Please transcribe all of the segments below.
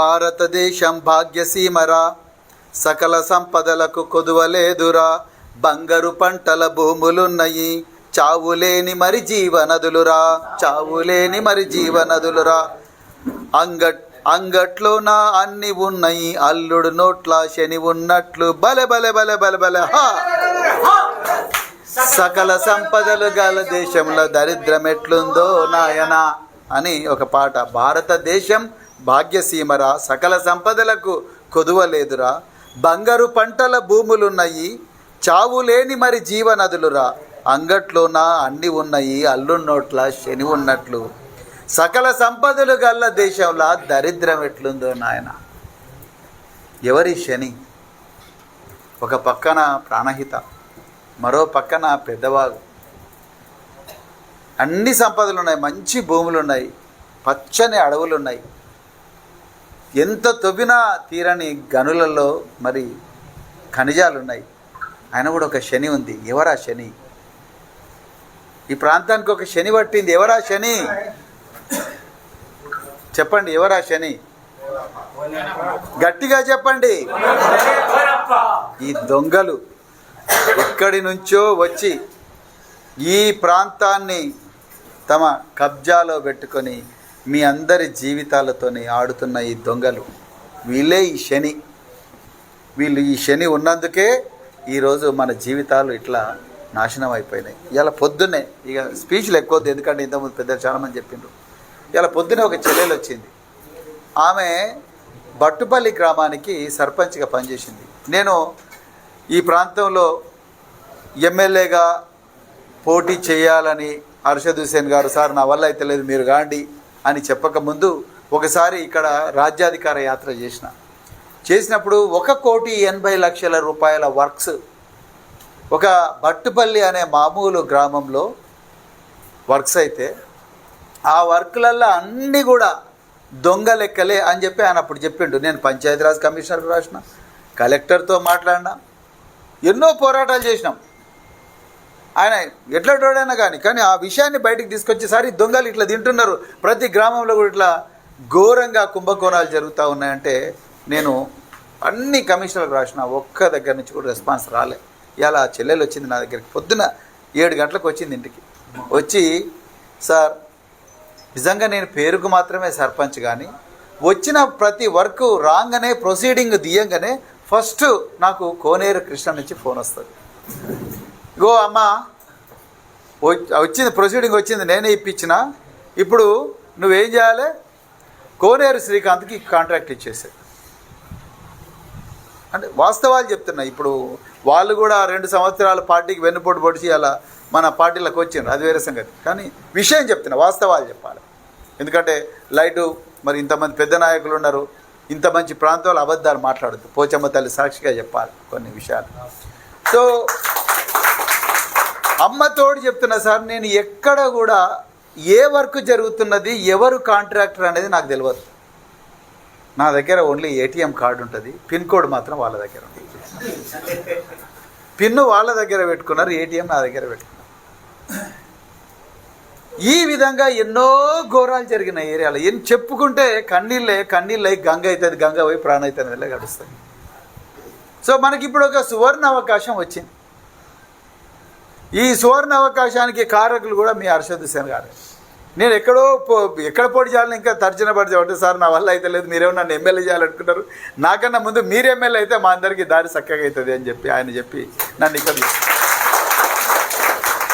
భారతదేశం భాగ్యసీమరా. సకల సంపదలకు కొదువలేదురా. బంగారు పంటల భూములున్నయి. చావులేని మరి జీవనదులురా. చావులేని మరి జీవనదులురా. అంగట్ అంగట్లో నా అన్ని ఉన్నాయి. అల్లుడు నోట్ల శని ఉన్నట్లు బలె బలె బలె బలె బలె సకల సంపదలు గల దేశంలో దరిద్రం ఎట్లుందో నాయనా అని ఒక పాట. భారతదేశం భాగ్యసీమరా సకల సంపదలకు కొదువలేదురా. బంగారు పంటల భూములున్నాయి చావు లేని మరి జీవనదులురా అంగట్లోన అన్ని ఉన్నాయి అల్లున్నోట్ల శని ఉన్నట్లు. సకల సంపదలు గల్ల దేశంలో దరిద్రం ఎట్లుందో నాయన. ఎవరి శని? ఒక పక్కన ప్రాణహిత మరో పక్కన పెద్దవాగు. అన్ని సంపదలు ఉన్నాయి మంచి భూములు ఉన్నాయి పచ్చని అడవులు ఉన్నాయి ఎంత తవ్వినా తీరని గనులలో మరి ఖనిజాలు ఉన్నాయి ఆయన కూడా ఒక శని ఉంది. ఎవరా శని? ఈ ప్రాంతానికి ఒక శని పట్టింది. ఎవరా శని? చెప్పండి ఎవరా శని? గట్టిగా చెప్పండి. ఈ దొంగలు ఎక్కడి నుంచో వచ్చి ఈ ప్రాంతాన్ని తమ కబ్జాలో పెట్టుకొని మీ అందరి జీవితాలతోని ఆడుతున్న ఈ దొంగలు. వీళ్ళే ఈ శని. వీళ్ళు ఈ శని ఉన్నందుకే ఈరోజు మన జీవితాలు ఇట్లా నాశనం అయిపోయినాయి ఇలా పొద్దున్నే ఇక స్పీచ్లు ఎక్కువ ఎందుకంటే ఇంతకుముందు పెద్దలు చాలామంది చెప్పిండ్రు. ఇలా పొద్దునే ఒక చెల్లెలు వచ్చింది. ఆమె బట్టుపల్లి గ్రామానికి సర్పంచ్గా పనిచేసింది. నేను ఈ ప్రాంతంలో ఎమ్మెల్యేగా పోటీ చేయాలని అర్షద్ హుసేన్ గారు సార్ నా వల్ల అయితే లేదు మీరు కాండి అని చెప్పకముందు ఒకసారి ఇక్కడ రాజ్యాధికార యాత్ర చేసిన. చేసినప్పుడు ఒక కోటి ఎనభై లక్షల రూపాయల వర్క్స్ ఒక బట్టుపల్లి అనే మామూలు గ్రామంలో వర్క్స్ అయితే ఆ వర్క్లల్లో అన్నీ కూడా దొంగ లెక్కలే అని చెప్పి ఆయన అప్పుడు చెప్పిండు. నేను పంచాయతీరాజ్ కమిషనర్కి రాసిన కలెక్టర్తో మాట్లాడినా ఎన్నో పోరాటాలు చేసినాం. ఆయన ఎట్లాటోడైనా కానీ కానీ ఆ విషయాన్ని బయటికి తీసుకొచ్చేసరి దొంగలు ఇట్లా తింటున్నారు. ప్రతి గ్రామంలో కూడా ఇట్లా ఘోరంగా కుంభకోణాలు జరుగుతూ ఉన్నాయంటే నేను అన్ని కమిషనర్లకు రాసిన ఒక్క దగ్గర నుంచి కూడా రెస్పాన్స్ రాలే. ఇలా చెల్లెలు వచ్చింది నా దగ్గరికి. పొద్దున ఏడు గంటలకు వచ్చింది ఇంటికి. వచ్చి సార్ నిజంగా నేను పేరుకు మాత్రమే సర్పంచ్ కానీ వచ్చిన ప్రతి వర్క్ రాగానే ప్రొసీడింగ్ దియంగానే ఫస్ట్ నాకు కోనేరు కృష్ణ నుంచి ఫోన్ వస్తుంది. గో అమ్మ వచ్చింది ప్రొసీడింగ్ వచ్చింది నేనే ఇప్పించిన. ఇప్పుడు నువ్వేం చేయాలి? కోనేరు శ్రీకాంత్కి కాంట్రాక్ట్ ఇచ్చేసే. అంటే వాస్తవాలు చెప్తున్నా ఇప్పుడు వాళ్ళు కూడా రెండు సంవత్సరాల పార్టీకి వెన్నుపోటు పొడిచి అలా మన పార్టీలకు వచ్చిండ్రు అది వేరే సంగతి. కానీ విషయం చెప్తున్నా వాస్తవాలు చెప్పాలి. ఎందుకంటే లైటు మరి ఇంతమంది పెద్ద నాయకులు ఉన్నారు ఇంత మంచి ప్రాంతంలో అబద్ధాలు మాట్లాడద్దు. పోచమ్మ తల్లి సాక్షిగా చెప్పాలి కొన్ని విషయాలు. సో అమ్మతోడు చెప్తున్నా సార్ నేను ఎక్కడ కూడా ఏ వర్క్ జరుగుతున్నది ఎవరు కాంట్రాక్టర్ అనేది నాకు తెలియదు నా దగ్గర ఓన్లీ ఏటీఎం కార్డు ఉంటుంది పిన్ కోడ్ మాత్రం వాళ్ళ దగ్గర ఉంటుంది. పిన్ను వాళ్ళ దగ్గర పెట్టుకున్నారు ఏటీఎం నా దగ్గర పెట్టుకున్నారు. ఈ విధంగా ఎన్నో ఘోరాలు జరిగిన ఏరియాలో. ఏం చెప్పుకుంటే కన్నీళ్ళే కన్నీళ్ళై గంగ అవుతుంది గంగ పోయి ప్రాణ అవుతుంది గడుస్తుంది సో మనకి ఇప్పుడు ఒక సువర్ణ అవకాశం వచ్చింది. ఈ సువర్ణ అవకాశానికి కారకులు కూడా మీ హర్షద్ గారు. నేను ఎక్కడో పో ఎక్కడ పోటీ చేయాలని ఇంకా తర్జన పడి సార్ నా వల్ల అయితే లేదు. మీరేమో నన్ను ఎమ్మెల్యే చేయాలనుకుంటారు? నాకన్నా ముందు మీరు ఎమ్మెల్యే అయితే మా అందరికీ దారి చక్కగా అవుతుంది అని చెప్పి ఆయన చెప్పి నన్ను ఇక్కడ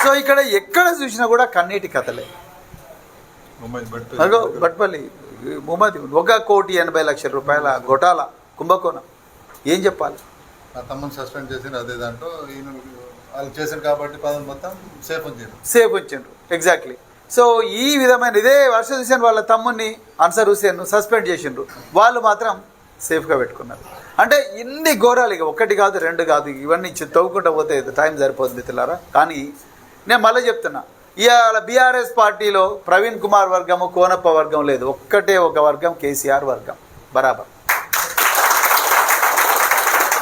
సో ఇక్కడ ఎక్కడ చూసినా కూడా కన్నీటి కథలే. అగో బట్పల్లి ముమ్మది ఒక కోటి ఎనభై లక్షల రూపాయల గొటాల కుంభకోణం. ఏం చెప్పాలి? నా తమ్ముని సస్పెండ్ చేసిన అదే దాంట్లో. వాళ్ళు చేశారు కాబట్టి పదవి మొత్తం సేఫ్ ఉంచారు సేఫ్ ఉంచిండ్రు ఎగ్జాక్ట్లీ సో ఈ విధమైన ఇదే వర్ష హుసేన్ వాళ్ళ తమ్ముని అన్సర్ హుసేన్ సస్పెండ్ చేసిండ్రు. వాళ్ళు మాత్రం సేఫ్గా పెట్టుకున్నారు. అంటే ఇన్ని ఘోరాలు ఇక ఒకటి కాదు రెండు కాదు ఇవన్నీ తవ్వుకుంటూ పోతే టైం సరిపోతుంది మిత్రులారా. కానీ నేను మళ్ళీ చెప్తున్నా. ఇవాళ బీఆర్ఎస్ పార్టీలో ప్రవీణ్ కుమార్ వర్గము కోనప్ప వర్గం లేదు. ఒక్కటే ఒక వర్గం కేసీఆర్ వర్గం. బరాబర్.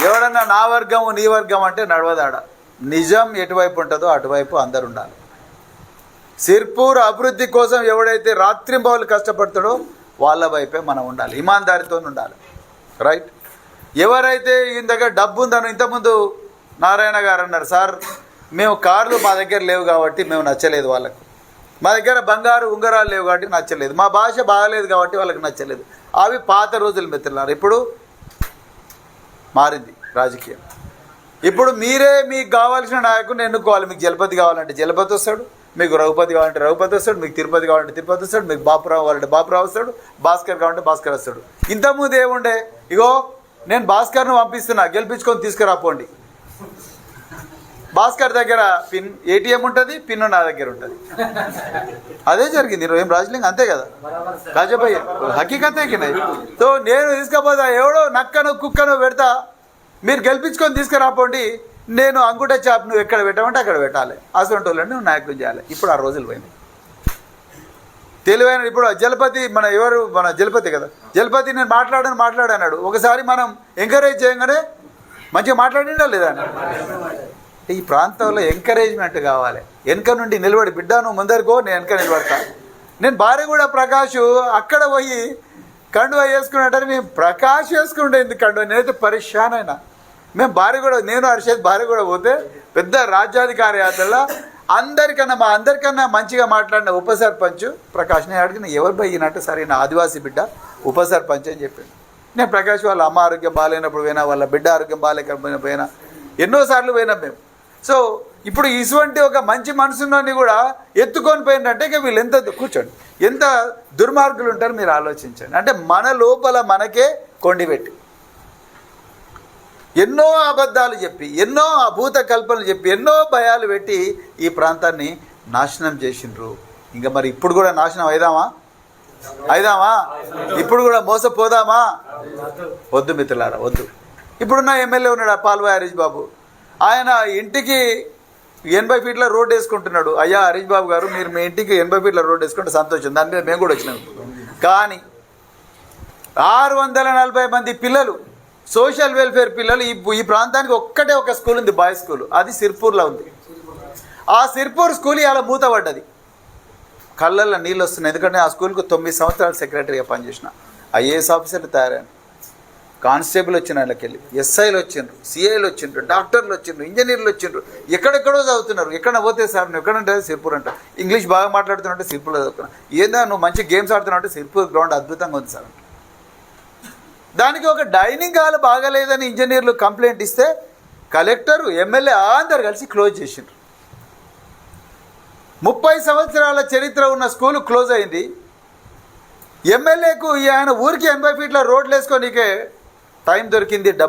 ఎవడన్నా నా వర్గం నీ వర్గం అంటే నడవదాడ? నిజం ఎటువైపు ఉంటుందో అటువైపు అందరు ఉండాలి. సిర్పూర్ అభివృద్ధి కోసం ఎవడైతే రాత్రింబవలు కష్టపడతాడో వాళ్ళ వైపే మనం ఉండాలి. ఇమాందారితో ఉండాలి. రైట్? ఎవరైతే ఈయన దగ్గర డబ్బు ఉందని ఇంతకుముందు నారాయణ గారు అన్నారు సార్ మేము కార్లు మా దగ్గర లేవు కాబట్టి మేము నచ్చలేదు వాళ్ళకు. మా దగ్గర బంగారు ఉంగరాలు లేవు కాబట్టి నచ్చలేదు. మా భాష బాగలేదు కాబట్టి వాళ్ళకి నచ్చలేదు. అవి పాత రోజులు మిత్రులారు ఇప్పుడు మారింది రాజకీయం. ఇప్పుడు మీరే మీకు కావాల్సిన నాయకుడిని ఎన్నుకోవాలి? మీకు జలపతి కావాలంటే జలపతి వస్తాడు మీకు రఘుపతి కావాలంటే రఘుపతి వస్తాడు మీకు తిరుపతి కావాలంటే తిరుపతి వస్తాడు మీకు బాపురావు కావాలంటే బాపురావు వస్తాడు భాస్కర్ కావాలంటే భాస్కర్ వస్తాడు. ఇంతకుముందు ఏముండే? ఇగో నేను భాస్కర్ను పంపిస్తున్నా గెలిపించుకొని తీసుకురాపోండి. భాస్కర్ దగ్గర పిన్ ఏటీఎం ఉంటుంది పిన్ నా దగ్గర ఉంటుంది. అదే జరిగింది ఏం రాజలింగ్? అంతే కదా? కాజపయ్య హకీకతే కినాయి సో నేను తీసుకపోతా ఎవడో నక్కను కుక్కను పెడతా మీరు గెలిపించుకొని తీసుకురాపోండి. నేను అంగుట చాప్ నువ్వు ఎక్కడ పెట్టమంటే అక్కడ పెట్టాలి. అసలు వాళ్ళని నువ్వు నాయకులు చేయాలి. ఇప్పుడు ఆ రోజులు పోయినాయి. తెలివైన ఇప్పుడు జలపతి మన ఎవరు? మన జలపతి కదా. జలపతి నేను మాట్లాడని మాట్లాడన్నాడు ఒకసారి మనం ఎంకరేజ్ చేయగానే మంచిగా మాట్లాడినా లేదా అంటే ఈ ప్రాంతంలో ఎంకరేజ్మెంట్ కావాలి. వెనక నుండి నిలబడి బిడ్డ నువ్వు ముందరికో నేను వెనక నిలబడతా. నేను భార్య కూడా ప్రకాష్ అక్కడ పోయి కండువా వేసుకున్నట్టు నేను ప్రకాష్ వేసుకుంటే ఎందుకు కండువా? నేనైతే పరిశాన్ అయినా. మేము భార్య కూడా నేను హర్షద్ భార్య కూడా పోతే పెద్ద రాజ్యాధికార యాత్రలో అందరికన్నా మా అందరికన్నా మంచిగా మాట్లాడిన ఉప సర్పంచ్ ప్రకాష్ నేను అడిగిన ఎవరు పోయినట్టు సరే నా ఆదివాసీ బిడ్డ? ఉప సర్పంచ్ అని చెప్పాను నేను ప్రకాష్ వాళ్ళ అమ్మ ఆరోగ్యం బాగాలేనప్పుడు పోయినా వాళ్ళ బిడ్డ ఆరోగ్యం బాగాలేకపోయినా పోయినా ఎన్నోసార్లు పోయినాం మేము. సో ఇప్పుడు ఇటువంటి ఒక మంచి మనసున్నని కూడా ఎత్తుకొని పోయిందంటే ఇక వీళ్ళు ఎంత కూర్చోండి. ఎంత దుర్మార్గులు ఉంటారో మీరు ఆలోచించండి. అంటే మన లోపల మనకే కొండిపెట్టి ఎన్నో అబద్ధాలు చెప్పి ఎన్నో అభూత కల్పనలు చెప్పి ఎన్నో భయాలు పెట్టి ఈ ప్రాంతాన్ని నాశనం చేసిండ్రు. ఇంకా మరి ఇప్పుడు కూడా నాశనం అయిదామా? అయిదామా? ఇప్పుడు కూడా మోసపోదామా? వద్దు మిత్రులారా వద్దు. ఇప్పుడున్న ఎమ్మెల్యే ఉన్నాడు ఆ పాల్వాయి హరీష్ బాబు? ఆయన ఇంటికి ఎనభై ఫీట్ల రోడ్ వేసుకుంటున్నాడు. అయ్యా హరీష్ బాబు గారు మీరు మీ ఇంటికి ఎనభై ఫీట్ల రోడ్ వేసుకుంటే సంతోషం. దాని మీద మేము కూడా వచ్చినాం. కానీ ఆరు వందల నలభై మంది పిల్లలు సోషల్ వెల్ఫేర్ పిల్లలు ఈ ఈ ప్రాంతానికి ఒక్కటే ఒక స్కూల్ ఉంది బాయ్ స్కూల్. అది సిర్పూర్లో ఉంది. ఆ సిర్పూర్ స్కూల్ ఇలా మూతపడ్డది. కళ్ళల్లో నీళ్ళు వస్తున్నాయి. ఎందుకంటే ఆ స్కూల్కి తొమ్మిది సంవత్సరాలు సెక్రటరీగా పనిచేసిన. ఐఏఎస్ ఆఫీసర్లు తయారైన కానిస్టేబుల్ వచ్చిన వాళ్ళకి వెళ్ళి ఎస్ఐలు వచ్చిండ్రు సిఐలు వచ్చిండ్రు డాక్టర్లు వచ్చిండ్రు ఇంజనీర్లు వచ్చిండ్రు. ఎక్కడెక్కడో చదువుతున్నారు. ఎక్కడ పోతే సార్ నువ్వు ఎక్కడంటే సిర్పూర్ అంట. ఇంగ్లీష్ బాగా మాట్లాడుతున్నట్టే సిర్పూర్లో చదువుతున్నా. ఏందా నువ్వు మంచి గేమ్స్ ఆడుతున్నావు అంటే సిర్పూర్ గ్రౌండ్ అద్భుతంగా ఉంది సార్ అంట. దానికి ఒక డైనింగ్ హాల్ బాగలేదని ఇంజనీర్లు కంప్లైంట్ ఇస్తే కలెక్టర్ ఎమ్మెల్యే అందరు కలిసి క్లోజ్ చేసిండ్రు. ముప్పై సంవత్సరాల చరిత్ర ఉన్న స్కూల్ క్లోజ్ అయింది. ఎమ్మెల్యేకు ఈ ఆయన ఊరికి ఎనభై ఫీట్ల రోడ్లు వేసుకోనికే టైం దొరికింది డబ్బు.